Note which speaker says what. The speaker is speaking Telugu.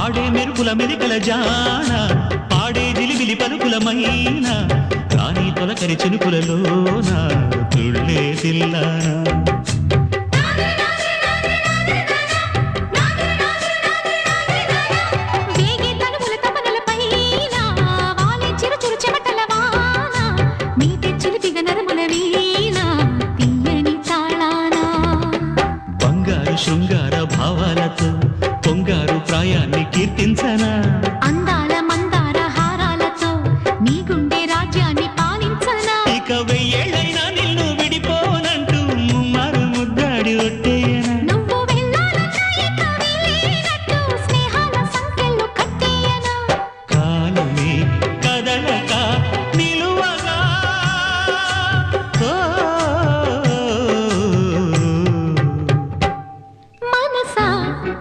Speaker 1: ఆడే మెరుపుల మెలికల జాన పాడే జిలిబిలి పలుకుల మైన రాణి తొలకరి చినుకులలోన తుళ్ళే తిల్లానా
Speaker 2: వేగే తనువుల తపనల సాయాన్ని కీర్తించనా? అందాల మందార హారాలతో
Speaker 1: నీ గుండె రాజ్యాన్ని పాలించనా? ఇక వెయ్యేళ్ళ